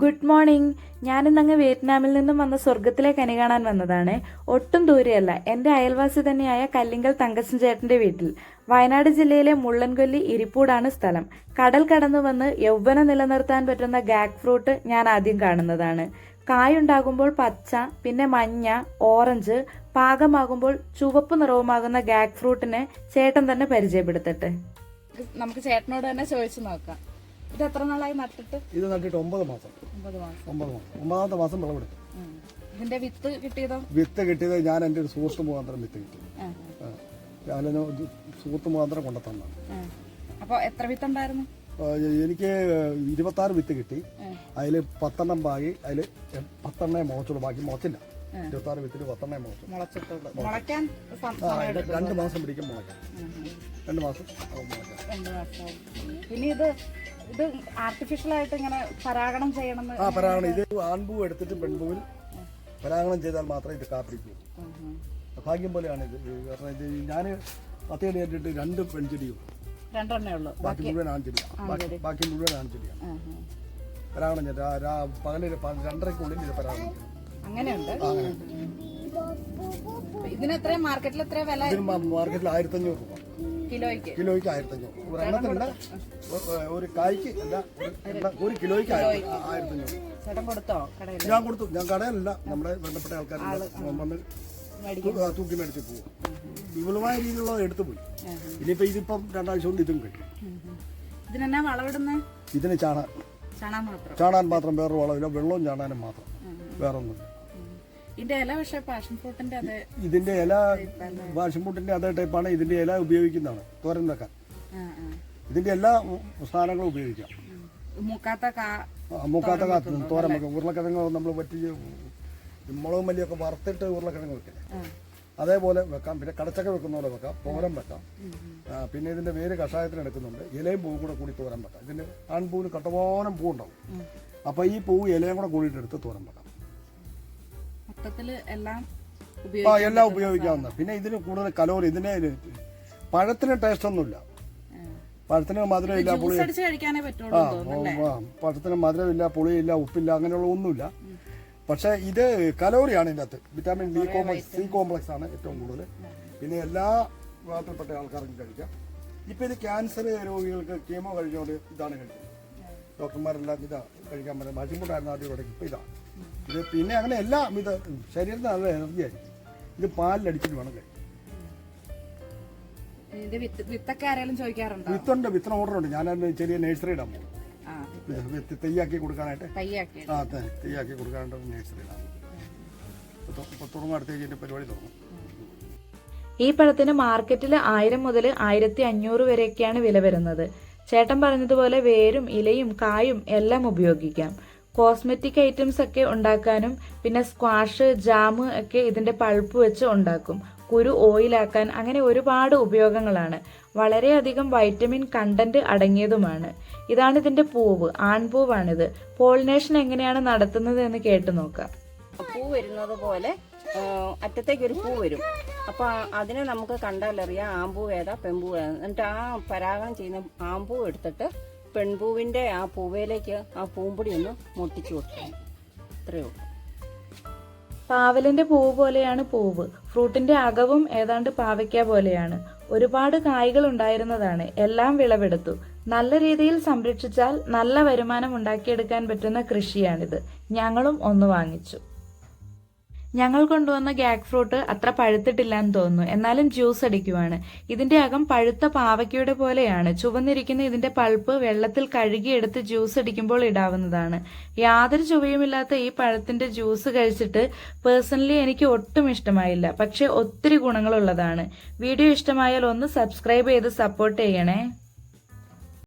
Good morning. ഞാനിന്നങ്ങ് വിയറ്റ്നാമിൽ നിന്നും വന്ന സ്വർഗത്തിലെ കനി കാണാൻ വന്നതാണ്. ഒട്ടും ദൂരെയല്ല. എന്റെ അയൽവാസി തന്നെയായ കല്ലിങ്കൽ തങ്കസൻ ചേട്ടന്റെ വീട്ടിൽ. വയനാട് ജില്ലയിലെ മുള്ളൻകൊല്ലി ഇരിപ്പൂടാണ് സ്ഥലം. കടൽ കടന്നു വന്ന് യൗവനം നിലനിർത്താൻ പറ്റുന്ന ഗാഗ് ഫ്രൂട്ട് ഞാൻ ആദ്യം കാണുന്നതാണ്. കായുണ്ടാകുമ്പോൾ പച്ച പിന്നെ മഞ്ഞ ഓറഞ്ച് പാകമാകുമ്പോൾ ചുവപ്പ് നിറവുമാകുന്ന ഗാഗ് ഫ്രൂട്ടിനെ ചേട്ടൻ തന്നെ പരിചയപ്പെടുത്തട്ടെ. നമുക്ക് ചേട്ടനോട് തന്നെ ചോദിച്ചു നോക്കാം. ഇത് എത്ര നാളായി നട്ടിട്ട്? ഇത് നട്ടിട്ട് ഒമ്പത് മാസം. ഒമ്പത് മാസം. ഒമ്പത് മാസം. ഒമ്പതാമത്തെ മാസം വിളവെടുക്കും. ഇതിന്റെ വിത്ത് കിട്ടിയതോ? വിത്ത് കിട്ടിയത് ഞാൻ എന്റെ ഒരു സുഹൃത്ത് മുഖാന്തരം വിത്ത് കിട്ടി. ഞാനൊരു സുഹൃത്ത് മുഖാന്തരം കൊണ്ടുത്തന്നാണ്. ആ. അപ്പൊ എത്ര വിത്ത് ഉണ്ടായിരുന്നു എനിക്ക് ഇരുപത്താറ് വിത്ത് കിട്ടി. അതിൽ അതിൽ പത്തെണ്ണം ബാക്കി അതിൽ പത്തെണ്ണേ മുളച്ചുള്ളൂ ബാക്കി മുളച്ചില്ല ഇരുപത്താറ് വിത്തിൽ പത്തെണ്ണേ മുളച്ചു. മുളച്ചിട്ടുള്ളൂ. മുളയ്ക്കാൻ ആ രണ്ട് മാസം പിടിക്കും മുളയ്ക്കാൻ. രണ്ട് മാസം ആവും മുളയ്ക്കാൻ. രണ്ട് മാസമായി പിന്നെ ഇത് ഇത് ആർട്ടിഫിഷ്യൽ ആയിട്ട് ഇങ്ങനെ പരാഗണം ചെയ്യണം ആ പരാഗണം. ഇത് ആൺപൂ എടുത്തിട്ട് പെൺപൂവിൽ പരാഗണം ചെയ്താൽ മാത്രമേ ഇത് കാപ്പിടിക്കൂ. ഭാഗ്യം പോലെയാണ് ഇത്. കാരണം ഇത് ഞാൻ പത്തേടി കണ്ടിട്ട് രണ്ട് പെൺചെടിയും രണ്ടെണ്ണേ ഉള്ളൂ. ബാക്കി മുഴുവൻ ആൺചെടിയാണ് ബാക്കി ബാക്കി മുഴുവൻ ആൺചെടിയാണ്. പരാഗണം ചെയ്ത്. രാ- രാ- പകൽ പ- രണ്ടരയ്ക്കുള്ളിൽ ഇത് പരാഗണം ചെയ്യും. അങ്ങനെയുണ്ട്. ആ, അങ്ങനെ. ഇതിന് എത്രയും? മാർക്കറ്റിൽ എത്ര വില? ഇതിന് മാ- മാർക്കറ്റിൽ ആയിരത്തഞ്ഞൂറ് രൂപ. കിലോയ്ക്ക്? കിലോയ്ക്ക് ആയിരത്തഞ്ഞൂറ് ഒരു എണ്ണത്തിനുണ്ട് ഒ- ഒരു കായ്ക്ക് അല്ല ഒരു എണ്ണ- ഒരു കിലോയ്ക്ക് ആയിരത്തി- ആ, ആയിരത്തഞ്ഞൂറ് ചേട്ടൻ കൊടുത്തോ? കടയിൽ ഞാൻ കൊടുത്തു. ഞാൻ കടയിലല്ല നമ്മുടെ ബന്ധപ്പെട്ട ആൾക്കാരുണ്ട് വന്ന് മേടിക്കും. തൂ- തൂക്കി മേടിച്ച് പോകും വിപുലമായ രീതിയിലുള്ള എടുത്തു പോയി. ഇനിയിപ്പോ ഇതിപ്പം രണ്ടാഴ്ച കൊണ്ട് ഇതും കിട്ടും ഇതിനെന്നാ വളവിടുന്നേ ഇതിന് ചാണാൻ ചാണാൻ മാത്രം. ചാണാൻ മാത്രം വേറെ വളമില്ല. വെള്ളവും ചാണാനും മാത്രം. വേറെ ഒന്നും ഇതിന്റെ ഇല പക്ഷേ പാഷൻ ഫ്രൂട്ടിന്റെ അതേ ഇതിന്റെ ഇല വാഷിംപൂട്ടിന്റെ അതേ ടൈപ്പാണ് ഇതിന്റെ ഇല ഉപയോഗിക്കുന്നതാണ്. തോരൻ വെക്കാൻ. ഇതിന്റെ എല്ലാ സാധനങ്ങളും ഉപയോഗിക്കാം. മുക്കാത്ത കാത്ത് തോരൻ വെക്കാം. ഉരുളക്കിഴങ്ങ് നമ്മൾ പറ്റി മുളകും മല്ലിയൊക്കെ വറുത്തിട്ട് ഉരുളക്കിഴങ്ങ് വെക്കില്ല? അതേപോലെ വെക്കാം. പിന്നെ കടച്ചക്ക വെക്കുന്ന പോലെ വെക്കാം. തോരൻ വെക്കാം. പിന്നെ ഇതിന്റെ വേര് കഷായത്തിന് എടുക്കുന്നുണ്ട്. ഇലയും പൂവും കൂടെ കൂടി തോരൻ വെക്കാം. ഇതിന്റെ ആൺപൂവിന് കട്ടപോനം പൂ ഉണ്ടാവും അപ്പൊ ഈ പൂവ് ഇലയും കൂടെ കൂടിയിട്ട് എടുത്ത് തോരൻ വെക്കാം. എല്ലാം ആ എല്ലാം ഉപയോഗിക്കാവുന്ന. പിന്നെ ഇതിന് കൂടുതൽ കലോറി ഇതിന് പഴത്തിന് ടേസ്റ്റ് ഒന്നുമില്ല. പഴത്തിന് മധുരമില്ല പുളി ആ ആ, പഴത്തിന് മധുരമില്ല പുളിയില്ല ഉപ്പില്ല അങ്ങനെയുള്ള ഒന്നുമില്ല. പക്ഷെ ഇത് കലോറിയാണ് ഇതിന്റെ അകത്ത് vitamin B complex C complex ആണ് ഏറ്റവും കൂടുതൽ. പിന്നെ എല്ലാ വിഭാഗത്തിൽപ്പെട്ട ആൾക്കാർക്കും കഴിക്കാം. ഇപ്പൊ ഇത് ക്യാൻസർ രോഗികൾക്ക് കീമോ കഴിഞ്ഞുകൊണ്ട് ഇതാണ് കഴിക്കുന്നത്. ഡോക്ടർമാരെല്ലാം ഇതാ കഴിക്കാൻ പറയുന്നത് മജിമുട്ടായിരുന്നു ആദ്യം തുടങ്ങി ഇപ്പൊ ഇതാ. ഇത് പിന്നെ അങ്ങനെ എല്ലാം ഇത് ശരീരത്തിന് നല്ല എനർജി ആയിരിക്കും. ഇത് പാലിലടിച്ചിട്ട് വേണം കഴിക്കും ഇതിന്റെ വിത്തൊക്കെ ആരെങ്കിലും ചോദിക്കാറുണ്ടോ? വിത്തുണ്ട് വിത്തിന് ഓർഡർ ഉണ്ട്. ഞാൻ ചെറിയ നേഴ്സറി ഇടാൻ പോകും തെയ്യാക്കി വിത്ത് തയ്യാക്കി കൊടുക്കാനായിട്ട്. തയ്യാക്കി ആ തെയ്യാക്കി കൊടുക്കാനായിട്ട് നേഴ്സറി ഇടാൻ തുടങ്ങും അടുത്തേക്ക് ഇതിന്റെ പരിപാടി തുടങ്ങും. ഈ പഴത്തിന് മാർക്കറ്റിൽ ആയിരം മുതൽ ആയിരത്തി അഞ്ഞൂറ് വരെയൊക്കെയാണ് വില വരുന്നത്. ചേട്ടൻ പറഞ്ഞതുപോലെ വേരും ഇലയും കായും എല്ലാം ഉപയോഗിക്കാം. കോസ്മെറ്റിക് ഐറ്റംസ് ഒക്കെ ഉണ്ടാക്കാനും പിന്നെ സ്ക്വാഷ് ജാമ് ഒക്കെ ഇതിന്റെ പൾപ്പ് വെച്ച് ഉണ്ടാക്കും. കുരു ഓയിലാക്കാൻ അങ്ങനെ ഒരുപാട് ഉപയോഗങ്ങളാണ്. വളരെയധികം വൈറ്റമിൻ കണ്ടന്റ് അടങ്ങിയതുമാണ്. ഇതാണ് ഇതിന്റെ പൂവ് ആൺപൂവാണിത്. പോളിനേഷൻ എങ്ങനെയാണ് നടത്തുന്നത് എന്ന് കേട്ടു നോക്കാം. പൂ വരുന്നത് പോലെ അറ്റത്തേക്ക് ഒരു പൂ വരും. അപ്പൊ അതിനെ നമുക്ക് കണ്ടാലറിയാം ആമ്പൂ ഏതാ പെമ്പൂ ഏതാ. എന്നിട്ട് ആ പരാഗം ചെയ്യുന്ന ആമ്പൂ എടുത്തിട്ട് പെൺപൂവിന്റെ ആ പൂവയിലേക്ക് ആ പൂമ്പൊടി ഒന്ന് മുട്ടിച്ചു കൊടുക്കണം ഇത്രയേ ഉള്ളൂ. പാവലിന്റെ പൂവ് പോലെയാണ് പൂവ്. ഫ്രൂട്ടിന്റെ അകവും ഏതാണ്ട് പാവയ്ക്ക പോലെയാണ്. ഒരുപാട് കായ്കൾ ഉണ്ടായിരുന്നതാണ്. എല്ലാം വിളവെടുത്തു. നല്ല രീതിയിൽ സംരക്ഷിച്ചാൽ നല്ല വരുമാനം ഉണ്ടാക്കിയെടുക്കാൻ പറ്റുന്ന കൃഷിയാണിത്. ഞങ്ങളും ഒന്ന് വാങ്ങിച്ചു. ഞങ്ങൾ കൊണ്ടുവന്ന ഗാഗ് ഫ്രൂട്ട് അത്ര പഴുത്തിട്ടില്ല എന്ന് തോന്നുന്നു. എന്നാലും ജ്യൂസ് അടിക്കുവാണ്. ഇതിന്റെ അകം പഴുത്ത പാവയ്ക്കയുടെ പോലെയാണ്. ചുവന്നിരിക്കുന്ന ഇതിന്റെ പൾപ്പ് വെള്ളത്തിൽ കഴുകിയെടുത്ത് ജ്യൂസ് അടിക്കുമ്പോൾ ഇടാവുന്നതാണ്. യാതൊരു ചുവയുമില്ലാത്ത ഈ പഴത്തിന്റെ ജ്യൂസ് കഴിച്ചിട്ട് പേഴ്സണലി എനിക്ക് ഒട്ടും ഇഷ്ടമായില്ല. പക്ഷെ ഒത്തിരി ഗുണങ്ങളുള്ളതാണ്. വീഡിയോ ഇഷ്ടമായാൽ ഒന്ന് സബ്സ്ക്രൈബ് ചെയ്ത് സപ്പോർട്ട് ചെയ്യണേ.